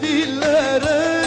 dillere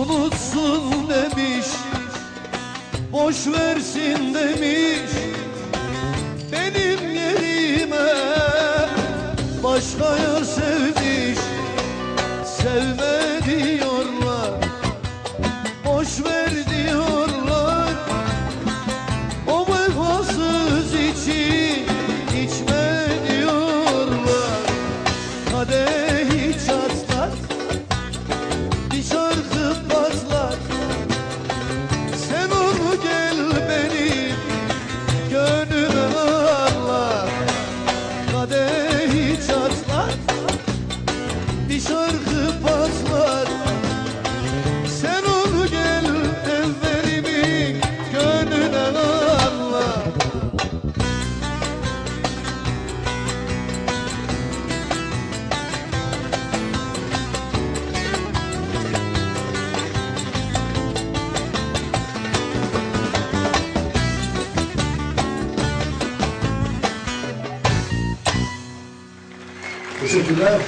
unutsun demiş Boş versin demiş. Benim yerime başkaya Teşekkürler.